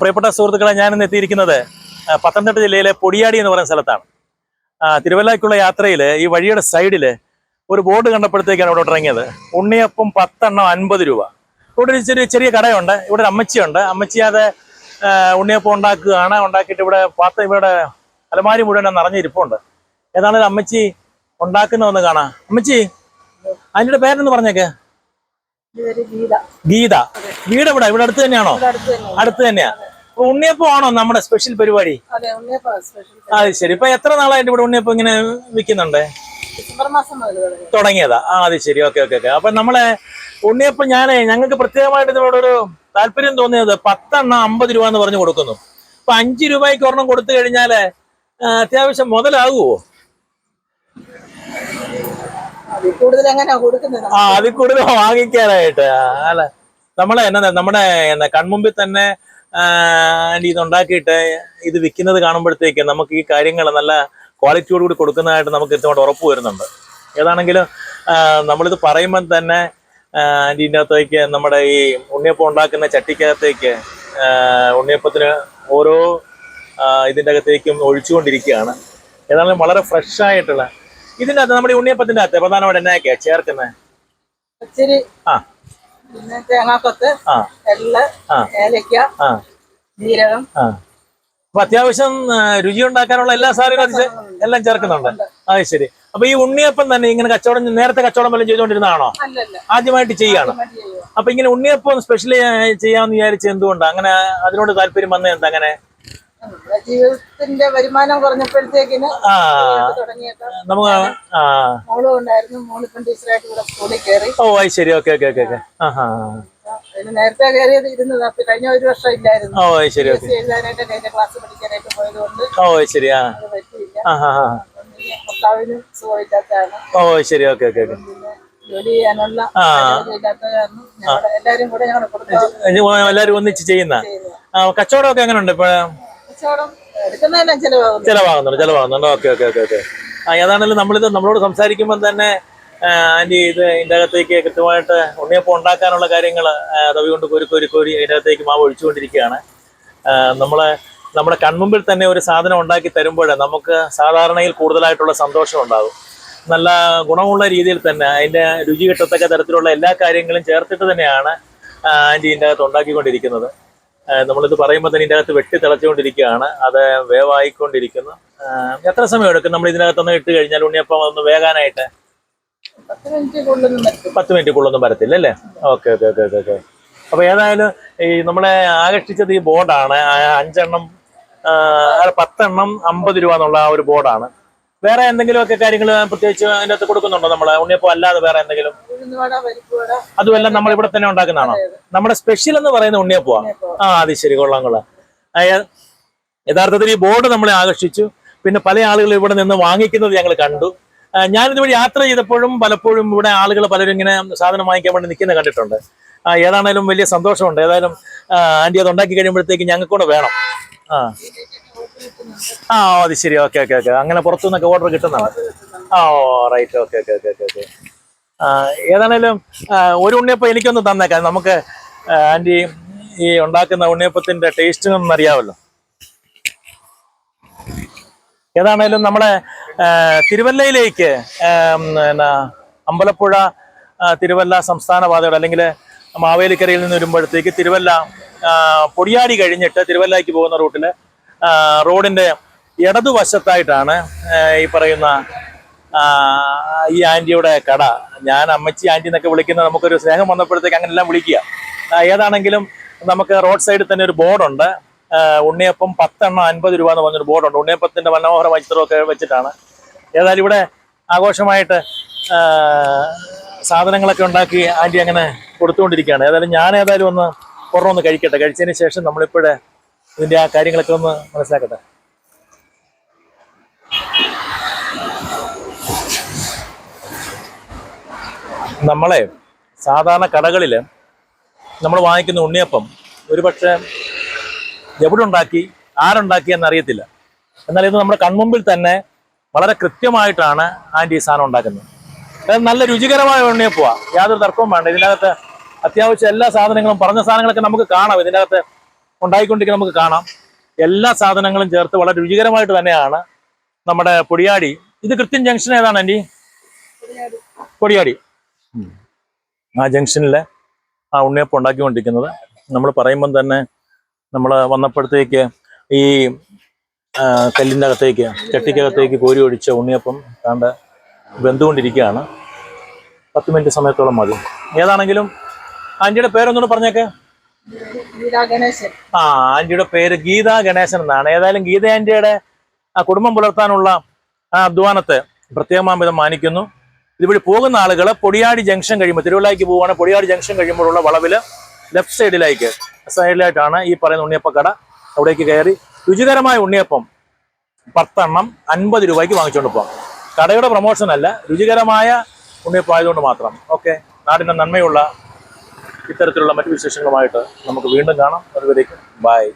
പ്രിയപ്പെട്ട സുഹൃത്തുക്കളെ ഞാനിന്ന് എത്തിയിരിക്കുന്നത് പത്തനംതിട്ട ജില്ലയിലെ പൊടിയാടി എന്ന് പറയുന്ന സ്ഥലത്താണ്. തിരുവല്ലയ്ക്കുള്ള യാത്രയിൽ ഈ വഴിയുടെ സൈഡിൽ ഒരു ബോർഡ് കണ്ടപ്പോഴത്തേക്കാണ് ഇവിടെ ഇറങ്ങിയത്. ഉണ്ണിയപ്പം പത്തെണ്ണം അൻപത് രൂപ. ഇവിടെ ഒരു ചെറിയ ചെറിയ കടയുണ്ട്. ഇവിടെ ഒരു അമ്മച്ചിയുണ്ട്. അമ്മച്ചി അത് ഉണ്ണിയപ്പം ഉണ്ടാക്കുകയാണ്. ഉണ്ടാക്കിയിട്ട് ഇവിടെ പാത്ത ഇവിടെ അലമാരി മുഴുവൻ നിറഞ്ഞിരിപ്പുണ്ട്. ഏതാണെങ്കിലും അമ്മച്ചി ഉണ്ടാക്കുന്നതെന്ന് കാണാം. അമ്മച്ചി അതിന്റെ പേരെന്ന് പറഞ്ഞേക്ക്? ഗീത. ഗീത. വീട് ഇവിടെ ഇവിടെ അടുത്ത് തന്നെയാണോ. അടുത്ത് തന്നെ തന്നെയാ. ഉണ്ണിയപ്പം ആണോ നമ്മുടെ സ്പെഷ്യൽ പരിപാടി? അതെ ശരി. ഇപ്പൊ എത്ര നാളായിട്ട് ഇവിടെ ഉണ്ണിയപ്പം ഇങ്ങനെ വിൽക്കുന്നുണ്ട്? തുടങ്ങിയതാ? ആ അത് ശരി. Okay okay okay. അപ്പൊ നമ്മളെ ഉണ്ണിയപ്പം ഞാൻ ഞങ്ങൾക്ക് പ്രത്യേകമായിട്ട് ഇതിനോട് ഒരു താല്പര്യം തോന്നിയത് പത്തെണ്ണം അമ്പത് രൂപ എന്ന് പറഞ്ഞു കൊടുക്കുന്നു. അപ്പൊ അഞ്ച് രൂപയ്ക്ക് ഒരെണ്ണം കൊടുത്തു കഴിഞ്ഞാൽ അത്യാവശ്യം മുതലാകുമോ ആ അതിൽ കൂടുതൽ വാങ്ങിക്കാനായിട്ട് അല്ലെ? നമ്മളെ എന്നാ നമ്മുടെ എന്നാ കൺമുമ്പിൽ തന്നെ ആ, ഇതുണ്ടാക്കിയിട്ട് ഇത് ഉണ്ടാക്കിയിട്ട് ഇത് വിൽക്കുന്നത് കാണുമ്പോഴത്തേക്ക് നമുക്ക് ഈ കാര്യങ്ങൾ നല്ല ക്വാളിറ്റിയോട് കൂടി കൊടുക്കുന്നതായിട്ട് നമുക്ക് കൃത്യമായിട്ട് ഉറപ്പ് വരുന്നുണ്ട്. ഏതാണെങ്കിലും നമ്മളിത് പറയുമ്പോൾ തന്നെ ഇതിന്റെ അകത്തേക്ക് നമ്മുടെ ഈ ഉണ്ണിയപ്പം ഉണ്ടാക്കുന്ന ചട്ടിക്കകത്തേക്ക് ഉണ്ണിയപ്പത്തിന് ഓരോ ഇതിന്റെ അകത്തേക്കും ഒഴിച്ചുകൊണ്ടിരിക്കുകയാണ്. ഏതാണെങ്കിലും വളരെ ഫ്രഷ് ആയിട്ടുള്ള ഇതിന്റെ അകത്ത് നമ്മുടെ ഉണ്ണിയപ്പത്തിന്റെ അകത്ത് പ്രധാനമായിട്ട് എന്നൊക്കെയാണ് ചേർക്കുന്നത് ആ. പിന്നെ തേങ്ങാക്കൊത്ത് എള്ള് ഏലയ്ക്ക ജീരകം. അപ്പൊ അത്യാവശ്യം രുചി ഉണ്ടാക്കാനുള്ള എല്ലാ സാധനങ്ങളും എല്ലാം ചേർക്കുന്നുണ്ട്. അത് ശരി. അപ്പൊ ഈ ഉണ്ണിയപ്പം തന്നെ ഇങ്ങനെ കച്ചവടം നേരത്തെ കച്ചവടം വല്ലതും ചെയ്തുകൊണ്ടിരുന്നതാണോ? ആദ്യമായിട്ട് ചെയ്യാണ് അപ്പൊ ഇങ്ങനെ ഉണ്ണിയപ്പം സ്പെഷ്യൽ ചെയ്യാമെന്ന് വിചാരിച്ച് എന്തുകൊണ്ട്? അങ്ങനെ അതിനോട് താല്പര്യം വന്നത് എന്താ അങ്ങനെ? നമ്മുടെ ജീവിതത്തിന്റെ വരുമാനം കുറഞ്ഞപ്പോഴത്തേക്കിന് നമുക്ക് മോളും ഉണ്ടായിരുന്നു. മോളിപ്പം ടീച്ചറായിട്ട് ഇവിടെ സ്കൂളിൽ കയറി. ഓ അത് ശരി. Okay okay okay okay. ആ നേരത്തെ കയറിയത് ഇരുന്നത്. കഴിഞ്ഞ ഒരു വർഷം ഇല്ലായിരുന്നു. ഓ അത് ശരി ഓക്കെ. എഴുതാനായിട്ട് കഴിഞ്ഞ ക്ലാസ് പഠിക്കാനായിട്ട് പോയതുകൊണ്ട് ഓ ശരി ആ. ഭർത്താവിനും സുഖമില്ലാത്തതാണ്. ഓ ശരി ഓക്കെ ഓക്കെ ഓക്കെ. എല്ലാരും ഒന്നിച്ച് ചെയ്യുന്ന? കച്ചവടം ഒക്കെ കച്ചവടമൊക്കെ എങ്ങനെയുണ്ട് ഇപ്പൊ ചിലവാകുന്നുണ്ട് ചെലവാകുന്നുണ്ട്. Okay okay okay okay. ആ ഏതാണെങ്കിലും നമ്മളിത് നമ്മളോട് സംസാരിക്കുമ്പോൾ തന്നെ ആന്റി ഇത് ഇതിന്റെ അകത്തേക്ക് കൃത്യമായിട്ട് ഉണ്ണിയപ്പം ഉണ്ടാക്കാനുള്ള കാര്യങ്ങൾ തവി കൊണ്ട് കോരി കോരി കോരി ഇതിന്റെ അകത്തേക്ക് മാവ് ഒഴിച്ചുകൊണ്ടിരിക്കുകയാണ്. നമ്മളെ നമ്മുടെ കൺമുമ്പിൽ തന്നെ ഒരു സാധനം ഉണ്ടാക്കി തരുമ്പോൾ നമുക്ക് സാധാരണയിൽ കൂടുതലായിട്ടുള്ള സന്തോഷം ഉണ്ടാകും. നല്ല ഗുണമുള്ള രീതിയിൽ തന്നെ അതിന്റെ രുചി കിട്ടത്തക്ക തരത്തിലുള്ള എല്ലാ കാര്യങ്ങളും ചേർത്തിട്ട് തന്നെയാണ് ആന്റി ഇതിന്റെ അകത്ത് ഉണ്ടാക്കിക്കൊണ്ടിരിക്കുന്നത്. നമ്മളിത് പറയുമ്പോൾ തന്നെ ഇതിനകത്ത് വെട്ടി തിളച്ചുകൊണ്ടിരിക്കുകയാണ്. അത് വേവായിക്കൊണ്ടിരിക്കുന്നു. എത്ര സമയം എടുക്കും? നമ്മൾ ഇതിനകത്തൊന്ന് ഇട്ട് കഴിഞ്ഞാൽ ഉണ്ണിയപ്പം ഒന്ന് വേകാനായിട്ട്? പത്ത് മിനിറ്റ് കൊള്ളുന്നു പറ്റും പത്ത് മിനിറ്റ് കൊള്ളൊന്നും വരത്തില്ല അല്ലേ? Okay okay okay okay okay. അപ്പോൾ ഏതായാലും ഈ നമ്മളെ ആകർഷിച്ചത് ഈ ബോർഡാണ്. അഞ്ചെണ്ണം പത്തെണ്ണം അമ്പത് രൂപ എന്നുള്ള ആ ഒരു ബോർഡാണ്. വേറെ എന്തെങ്കിലുമൊക്കെ കാര്യങ്ങൾ പ്രത്യേകിച്ച് അതിന്റെ അകത്ത് കൊടുക്കുന്നുണ്ടോ നമ്മൾ? ഉണ്ണിയപ്പം അല്ലാതെ വേറെ എന്തെങ്കിലും? അതുമെല്ലാം നമ്മൾ ഇവിടെ തന്നെ ഉണ്ടാക്കുന്നതാണോ? നമ്മുടെ സ്പെഷ്യൽ എന്ന് പറയുന്ന ഉണ്ണിയപ്പോ ആ അത് ശരി കൊള്ളാം കൊള്ളാം. യഥാർത്ഥത്തിൽ ഈ ബോർഡ് നമ്മളെ ആകർഷിച്ചു. പിന്നെ പല ആളുകൾ ഇവിടെ നിന്ന് വാങ്ങിക്കുന്നത് ഞങ്ങൾ കണ്ടു. ഞാനിതുവഴി യാത്ര ചെയ്തപ്പോഴും പലപ്പോഴും ഇവിടെ ആളുകൾ പലരും ഇങ്ങനെ സാധനം വാങ്ങിക്കാൻ വേണ്ടി നിൽക്കുന്നത് കണ്ടിട്ടുണ്ട്. ഏതാണേലും വലിയ സന്തോഷമുണ്ട്. ഏതായാലും ആന്റി അത് ഉണ്ടാക്കി കഴിയുമ്പോഴത്തേക്ക് ഞങ്ങൾക്കൂടെ വേണം. ആ. ആ അത് ശരി. Okay okay okay. അങ്ങനെ പുറത്തുനിന്നൊക്കെ ഓർഡർ കിട്ടുന്നതാണ് ആ ഓ right okay okay okay okay okay. ഏതാണേലും ഒരു ഉണ്ണിയപ്പം എനിക്കൊന്ന് തന്നേക്കാം. നമുക്ക് ആന്റി ഈ ഉണ്ടാക്കുന്ന ഉണ്ണിയപ്പത്തിന്റെ ഒന്നും അറിയാമല്ലോ ഏതാണേലും നമ്മുടെ തിരുവല്ലയിലേക്ക് എന്നാ അമ്പലപ്പുഴ തിരുവല്ല സംസ്ഥാന പാതയുടെ അല്ലെങ്കിൽ മാവേലിക്കരയിൽ നിന്ന് വരുമ്പോഴത്തേക്ക് തിരുവല്ല പൊടിയാടി കഴിഞ്ഞിട്ട് തിരുവല്ലയ്ക്ക് പോകുന്ന റൂട്ടിൽ റോഡിന്റെ ഇടതുവശത്തായിട്ടാണ് ഈ പറയുന്ന ഈ ആന്റിയുടെ കട. ഞാൻ അമ്മച്ചി ആന്റി എന്നൊക്കെ വിളിക്കുന്ന നമുക്കൊരു സ്നേഹം വന്നപ്പോഴത്തേക്ക് അങ്ങനെ എല്ലാം വിളിക്കുക ഏതാണെങ്കിലും നമുക്ക് റോഡ് സൈഡിൽ തന്നെ ഒരു ബോർഡുണ്ട്. ഉണ്ണിയപ്പം പത്തെണ്ണം അൻപത് രൂപ എന്ന് പറഞ്ഞൊരു ബോർഡുണ്ട്. ഉണ്ണിയപ്പത്തിന്റെ മനോഹരമായ ചിത്രമൊക്കെ വെച്ചിട്ടാണ്. ഏതായാലും ഇവിടെ ആഘോഷമായിട്ട് സാധനങ്ങളൊക്കെ ഉണ്ടാക്കി ആന്റി അങ്ങനെ കൊടുത്തുകൊണ്ടിരിക്കുകയാണ്. ഏതായാലും ഞാൻ ഏതായാലും ഒന്ന് ഒന്ന് കഴിക്കട്ടെ. കഴിച്ചതിന് ശേഷം നമ്മളിപ്പോഴേ ഇതിന്റെ ആ കാര്യങ്ങളൊക്കെ ഒന്ന് മനസ്സിലാക്കട്ടെ? നമ്മളെ സാധാരണ കടകളിൽ നമ്മൾ വാങ്ങിക്കുന്ന ഉണ്ണിയപ്പം ഒരുപക്ഷെ എവിടെ ഉണ്ടാക്കി ആരുണ്ടാക്കി എന്നറിയത്തില്ല. എന്നാൽ ഇത് നമ്മുടെ കൺമുമ്പിൽ തന്നെ വളരെ കൃത്യമായിട്ടാണ് ആന്റി സാധനം ഉണ്ടാക്കുന്നത്. അത് നല്ല രുചികരമായ ഉണ്ണിയപ്പമാണ് യാതൊരു തർക്കവും വേണ്ട. ഇതിനകത്ത് അത്യാവശ്യം എല്ലാ സാധനങ്ങളും പറഞ്ഞ സാധനങ്ങളൊക്കെ നമുക്ക് കാണാം. ഇതിനകത്ത് ഉണ്ടായിക്കൊണ്ടിരിക്കുന്നത് നമുക്ക് കാണാം. എല്ലാ സാധനങ്ങളും ചേർത്ത് വളരെ രുചികരമായിട്ട് തന്നെയാണ് നമ്മുടെ പൊടിയാടി. ഇത് കൃത്യം ജംഗ്ഷൻ ഏതാണ് ആന്റി പൊടിയാടി. ആ ജംഗ്ഷനിലെ ആ ഉണ്ണിയപ്പം ഉണ്ടാക്കിക്കൊണ്ടിരിക്കുന്നത്. നമ്മൾ പറയുമ്പം തന്നെ നമ്മൾ വന്നപ്പോഴത്തേക്ക് ഈ കല്ലിന്റെ അകത്തേക്ക് ചട്ടിക്കകത്തേക്ക് കോരി ഒഴിച്ച ഉണ്ണിയപ്പം കണ്ട് വെന്തുകൊണ്ടിരിക്കുകയാണ്. പത്ത് മിനിറ്റ് സമയത്തോളം മതി. ഏതാണെങ്കിലും ആന്റിയുടെ പേരൊന്നുകൂടെ പറഞ്ഞേക്കെ. ആ ആന്റിയുടെ പേര് ഗീത ഗണേശൻ എന്നാണ്. ഏതായാലും ഗീത ആന്റിയുടെ കുടുംബം പുലർത്താനുള്ള ആ അധ്വാനത്തെ പ്രത്യേകമാംവിധം മാനിക്കുന്നു. ഇതുവഴി പോകുന്ന ആളുകൾ പൊടിയാടി ജംഗ്ഷൻ കഴിയുമ്പോൾ തിരുവല്ലായ്ക്ക് പോവുകയാണെങ്കിൽ പൊടിയാടി ജംഗ്ഷൻ കഴിയുമ്പോഴുള്ള വളവിൽ ലെഫ്റ്റ് സൈഡിലേക്ക് സൈഡിലായിട്ടാണ് ഈ പറയുന്ന ഉണ്ണിയപ്പക്കട അവിടേക്ക് കയറി. രുചികരമായ ഉണ്ണിയപ്പം പത്തെണ്ണം അൻപത് രൂപയ്ക്ക് വാങ്ങിച്ചുകൊണ്ട് പോകാം കടയുടെ പ്രൊമോഷൻ അല്ല രുചികരമായ ഉണ്ണിയപ്പം ആയതുകൊണ്ട് മാത്രം. ഓക്കെ നാടിന്റെ നന്മയുള്ള ഇത്തരത്തിലുള്ള മറ്റു വിശേഷങ്ങളുമായിട്ട് നമുക്ക് വീണ്ടും കാണാം. അതുവരേക്കും ബൈ.